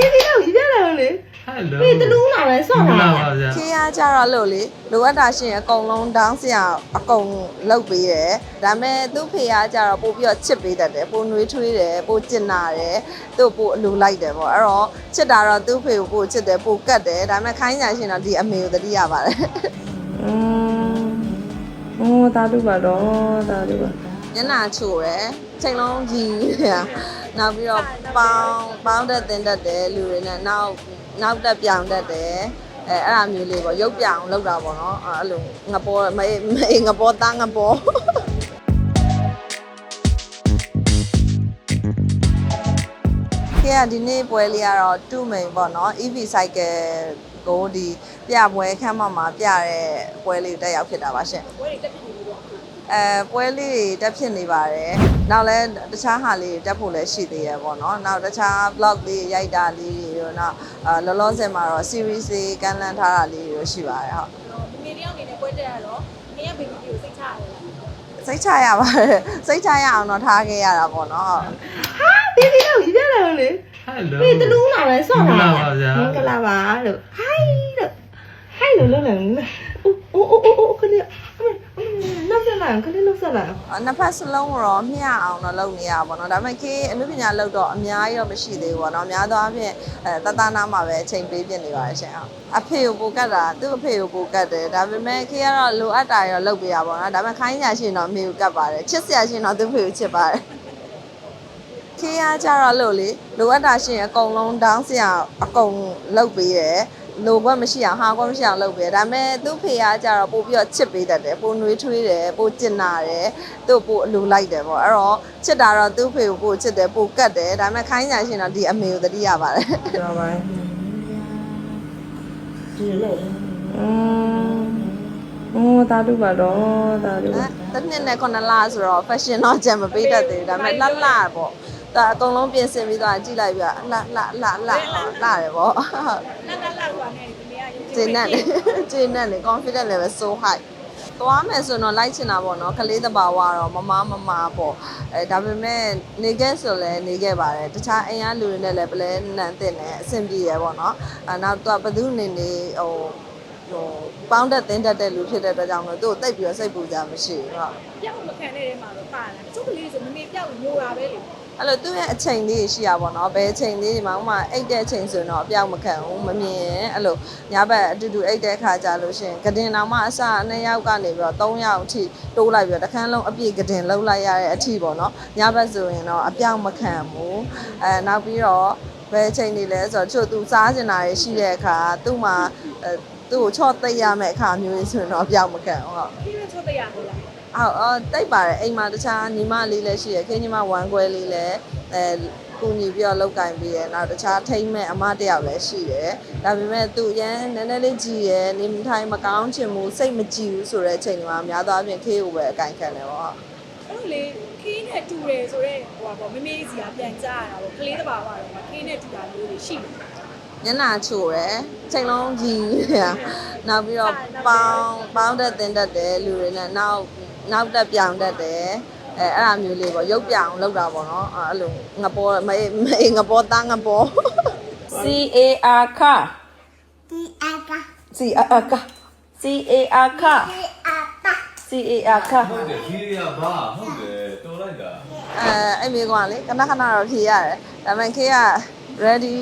ဒီဒီတော့ရလာလေ Hello ဒီတလူးလာပဲဆော့ မ လာ လာပါဗျာ ခေရကြတော့လို့လေလိုအပ်တာရှရင်အကုန်လုံးတောင်းစရာအကုန်လုပ်ပေးတယ်ဒါပေမဲ့သူ့ဖေကကြတော့ပို့ပြီးတော့ချစ်ပေးတတ်တယ်ပို့နှွေးထွေးတယ်ပို့ကျင်နာတယ်သူ့ပို့အလိုလိုက်တယ်ပေါ့အဲ့တော့ချစ်တာတော့သူ့ဖေကိုပို့ချစ်တယ်ပို့ကတ်တယ်ဒါပေမဲ့ခိုင်းညာရှင်တော့ဒီအမေကိုတတိရပါတယ် อืมโอ้ตาดูပါတော့ตาดูပါ ညနာချိုတယ် ချိန်လုံးကြီးရနောက်ပြီးတော့ပေါင်းပေါင်းတက်တင်တတ်တယ်လူတွေနဲ့နောက်နောက်တက်ပြောင်တတ်တယ်အဲအဲ့အမျိုးလေးပေါ့ရုပ်ပြောင်လောက်တာပေါ့နော်အဲ့လိုငပေါ်မေးမေးငပေါ်သားငပေါ်ခေကဒီနေ့ပွဲလေးကတော့တူမိန်ပေါ့နော် EV cycle ကိုဒီပြပွဲခန်းမမှာပြတဲ့ပွဲလေးတက်ရောက်ဖြစ်တာပါရှင်ပွဲတွေတက်ဖြစ်နေပြီပေါ့ အဲပွဲလေးတွေတက်ဖြစ်နေပါတယ်နောက်လဲတခြားဟာလေးတွေတက်ဖို့လည်းရှိသေးရပေါ့နော်နောက်တခြား vlog လေးရိုက်တာလေးတွေရောနောက်အာလောလောဆယ်မှာတော့ series လေးကန်လန်းထားတာလေးတွေရောရှိပါတယ်ဟုတ်ငယ်တယောက်အနေနဲ့ပွဲတက်ရတော့ငယ်ရဘေဘီကိုစိတ်ချရတယ်လားစိတ်ချရပါတယ်စိတ်ချရအောင်တော့ထားခဲ့ရတာပေါ့နော်ဟုတ်ဟာဒီဒီတော့ရလာလေ Hello ဒီတလူးလာပဲဆော့လာမင်္ဂလာပါဗျာမင်္ဂလာပါလို့ဟိုင်းလို့ဟိုင်းလို့လုံးလုံးအိုးအိုးအိုးအိုးခ လေးနောက်ဆက်လာခလေးနောက်ဆက်လာနှစ်ဖက်စလုံးကိုတော့မျှအောင်တော့လုပ်နေရပါတော့ဒါပေမဲ့ခေအနုပညာလုပ်တော့အများကြီးတော့မရှိသေးဘူးပေါ့နော်အများသောအားဖြင့်အဲတတနာမှာပဲအချိန်ပေးပြနေပါတယ်ရှင်ဟုတ်အဖေကိုပိုကတ်တာသူ့အဖေကိုပိုကတ်တယ်ဒါပေမဲ့ခေကတော့လိုအပ်တာရောလုပ်ပေးရပါတော့ဒါပေမဲ့ခိုင်းညာရှင်တော့အမေကိုကတ်ပါတယ်ချစ်စရာရှင်တော့သူ့ဖေကိုချစ်ပါတယ်ခေရကြတော့လို့လေလိုအပ်တာရှင်အကုန်လုံးတောင်းစရာအကုန်လုပ်ပေးတယ် လိုဘက်မရှိအောင်ဟာကွက်မရှိအောင်လုပ်ပေးတယ်ဒါပေမဲ့သူ့ဖေကကြတော့ပို့ပြီးတော့ချစ်ပေးတတ်တယ်ပို့နှွေးထွေးတယ်ပို့ကျင်နာတယ်သူ့ပို့အလိုလိုက်တယ်ပေါ့အဲ့တော့ချစ်တာတော့သူ့ဖေကိုပို့ချစ်တယ်ပို့ကတ်တယ်ဒါပေမဲ့ခိုင်းညာရှင်တော့ဒီအမေကိုတတိရပါတယ် တော့ပါဒီလေอืมโอ้ตาดูပါတော့ตาดู တစ်နှစ်နဲ့ခုနှစ်လဆိုတော့ fashion တော့ကြံမပေးတတ်သေးဘူးဒါပေမဲ့လှလှပေါ့ ဒါအကုန်လုံးပြင်ဆင်ပြီးတော့ကြည့်လိုက်ပြလှလှလှလှလှတယ်ပေါ့လက်လက်လက်ကွာနဲ့ဒီနေ့ကရုပ်ဂျင်းနဲ့လေဂျင်းနဲ့လေ confident level so high သွားမယ်ဆိုတော့လိုက်ချင်တာပေါ့နော်ကလေးတဘာဝတော့မမမမပေါ့အဲဒါပေမဲ့နေခဲ့ဆိုလဲနေခဲ့ပါတယ်တခြားအိမ်ကလူတွေနဲ့လည်းပလဲနန်တင်တယ်အဆင်ပြေရပေါ့နော်အဲနောက်တော့ဘသူနေနေဟိုဟိုပေါင်းတက်တင်းတက်တဲ့လူဖြစ်တဲ့အတွက်ကြောင့်မို့သူ့ကိုတိတ်ပြီးတော့စိတ်ပူကြမရှိဘူးဟုတ်ပြောက်မခံတဲ့ထဲမှာတော့ပါလာတချို့ကလေးဆိုမမေပြောက်ညိုတာပဲလေ အဲ့လိုသူ့ရဲ့အချိန်လေးရှိရပါတော့ဘယ်အချိန်လေးဒီမှာဥမာအိတ်တဲ့အချိန်ဆိုရင်တော့အပြောက်မခံဘူးမမြင်ရင်အဲ့လိုညဘက်အတူတူအိတ်တဲ့ခါကြလို့ရှရင်ကတင်တော်မှအစ2ယောက်ကနေပြီးတော့3ယောက်အထိတိုးလိုက်ပြီးတော့တစ်ခန်းလုံးအပြည့်ကတင်လှုပ်လိုက်ရတဲ့အထိပေါ့နော်ညဘက်ဆိုရင်တော့အပြောက်မခံဘူးအဲနောက်ပြီးတော့ဘယ်အချိန်နေလဲဆိုတော့ချို့သူစားကျင်တာတွေရှိတဲ့အခါသူ့မှာအဲသူ့ကိုချော့သိပ်ရမယ့်အခါမျိုးကြီးဆိုရင်တော့အပြောက်မခံဘူးဟုတ်ပြီးတော့ချို့တရားလို့လား အော်အော်တိတ်ပါတယ်အိမ်မှာတခြားညီမလေးလည်းရှိရယ်ခင်ညီမဝမ်းခွဲလေးလည်းအဲကူညီပြီးတော့လောက်ကင်ပြီးရယ်နောက်တခြားထိမ့်မဲ့အမတစ်ယောက်လည်းရှိတယ်ဒါပေမဲ့သူရန်နည်းနည်းလေးကြည်ရယ်နေမထိုင်မကောင်းချင်ဘူးစိတ်မကြည်ဘူးဆိုတဲ့အချိန်တွေမှာအများသောအားဖြင့်ခေးကိုပဲအကင်ခံတယ်ပေါ့အဲ့လိုလေခင်းနဲ့တူတယ်ဆိုတော့ဟိုပါပေါ့မမေစီကပြန်ကြားရတာပေါ့ကလေးတစ်ပါးပါတော့ခင်းနဲ့တူတာမျိုးတွေရှိတယ်ညနာချိုတယ်ချိန်လုံးကြီးရနောက်ပြီးတော့ပေါင်းပေါင်းတက်တင်တတ်တယ်လူတွေနဲ့နောက် နောက်တက်ပြောင်တတ်တယ်အဲအဲ့အမျိုးလေးပေါ့ရုပ်ပြောင်လောက်တာပေါ့နော်အဲ့လိုငပေါ်မေးမေးငပေါ်သားငပေါ် C A R K C A R K C A R K C A R K ဟုတ်တယ်ဖြေရပါဟုတ်တယ်တော်လိုက်တာအဲအဲ့မိကောင်ကလေခဏခဏတော့ဖြေရတယ်ဒါပေမဲ့ခေက ready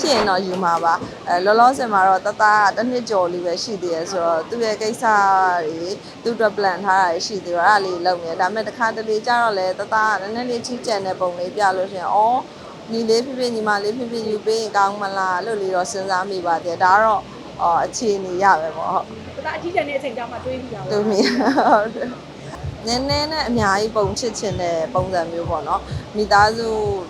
ဖြစ်ရင်တော့ယူမှာပါအဲလောလောဆယ်မှာတော့တသားတစ်နှစ်ကျော်လေးပဲရှိသေးရယ်ဆိုတော့သူ့ရဲ့ကိစ္စတွေသူ့အတွက် plan ထားတာရှိသေးတော့အဲ့ဒါလေးလုပ်နေတယ်ဒါပေမဲ့တစ်ခါတလေကျတော့လေတသားကနည်းနည်းလေးချီးကျန်တဲ့ပုံလေးပြလို့ရှိရင်ဩညီလေးဖြစ်ဖြစ်ညီမလေးဖြစ်ဖြစ်ယူပေးရင်ကောင်းမလားလို့လေးတော့စဉ်းစားမိပါသေးတယ်ဒါကတော့အော်အခြေအနေရပဲပေါ့ဟုတ်ဒါအကြီးတန်းတဲ့အချိန်ကျမှတွေးပြီးတာသူပေါ့မီဟုတ်တယ် နည်းနည်းနဲ့အများကြီးပုံချစ်ချင်တဲ့ပုံစံမျိုးပေါ့နော်မိသားစု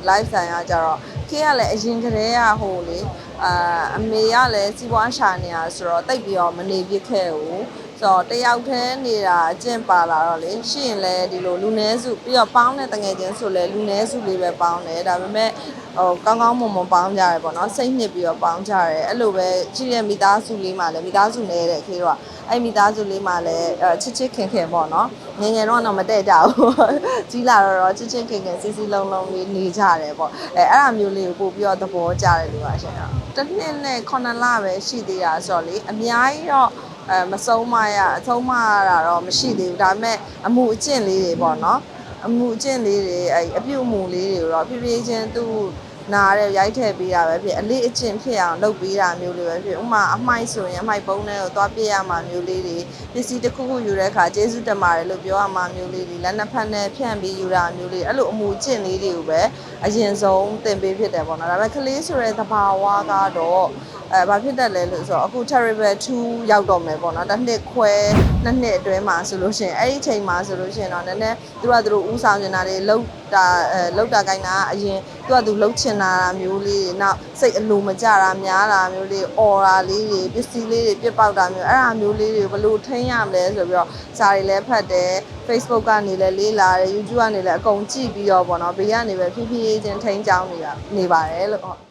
life ဆိုင်ကကြတော့ခေကလည်းအရင်ကတည်းကဟိုလေအာအမေကလည်းစီးပွားရှာနေတာဆိုတော့တိတ်ပြီးတော့မနေပြစ်ခဲ့ဘူးဆိုဆို တော့တယောက်တည်းနေတာအကျင့်ပါလာတော့လေရှိရင်လည်းဒီလိုလူနည်းစုပြီးတော့ပေါင်းတဲ့တငယ်ချင်းဆိုလည်းလူနည်းစုလေးပဲပေါင်းတယ်ဒါပေမဲ့ဟိုကောင်းကောင်းမွန်မွန်ပေါင်းကြတယ်ပေါ့နော်စိတ်နှစ်ပြီးတော့ပေါင်းကြတယ်အဲ့လိုပဲရှိတဲ့မိသားစုလေးမှလည်းမိသားစုနေတဲ့ခေတော့အဲ့မိသားစုလေးမှလည်းအဲချစ်ချစ်ခင်ခင်ပေါ့နော်ငယ်ငယ်တော့တော့မတည့်ကြဘူးကြီးလာတော့ချစ်ချစ်ခင်ခင်စီစီလုံးလုံးလေးနေကြတယ်ပေါ့အဲအဲ့အမျိုးလေးကိုပို့ပြီးတော့သဘောကျတယ်လို့ပါရှင်တစ်နှစ်နဲ့9လပဲရှိသေးတာဆိုတော့လေအများကြီးတော့ အဲမဆုံးမရအဆုံးမရတာတော့မရှိသေးဘူးဒါပေမဲ့အမှုအကျင့်လေးတွေပေါ့နော်အမှုအကျင့်လေးတွေအဲအပြုတ်အမှုလေးတွေတော့ဖြည်းဖြည်းချင်းသူ့ နားတဲ့ရိုက်ထည့်ပေးတာပဲဖြစ်အလေးအကျင့်ဖြစ်အောင်လုပ်ပေးတာမျိုးလေးပဲဖြစ်ဥပမာအမိုက်ဆိုရင်အမိုက်ပုံးတွေကိုသွားပြရမှာမျိုးလေးတွေပစ္စည်းတစ်ခုခုယူတဲ့အခါကျေးဇူးတင်ပါတယ်လို့ပြောရမှာမျိုးလေးတွေလက်နှစ်ဖက်နဲ့ဖြန့်ပြီးယူတာမျိုးလေးအဲ့လိုအမှုအကျင့်လေးတွေကိုပဲအရင်ဆုံးသင်ပေးဖြစ်တယ်ပေါ့နော်ဒါပေမဲ့ကလေးဆိုတဲ့သဘာဝကတော့အဲဘာဖြစ်တတ်လဲလို့ဆိုတော့အခု terrible 2ရောက်တော့မယ်ပေါ့နော်တစ်နှစ်ခွဲနှစ်နှစ်အတွင်းမှာဆိုလို့ရှိရင်အဲ့ဒီအချိန်မှာဆိုလို့ရှိရင်တော့နည်းနည်းသူကသူတို့ဥဆောင်နေတာတွေလောက် တာအဲလောက်တာကိုင်းတာအရင်သူကသူလှုပ်ချင်တာမျိုးလေးတွေနောက်စိတ်အလိုမကြတာများတာမျိုးလေးအော်ရာလေးတွေပစ္စည်းလေးတွေပြစ်ပေါက်တာမျိုးအဲ့ဒါမျိုးလေးတွေဘယ်လိုထိန်းရမလဲဆိုပြီးတော့စာတွေလည်းဖတ်တယ် Facebook ကနေလည်းလေးလာတယ် YouTube ကနေလည်းအကုန်ကြည့်ပြီးတော့ပေါ့နော်ဘေးကနေပဲဖြည်းဖြည်းချင်းထိန်းချောင်းနေတာနေပါတယ်လို့ဟုတ်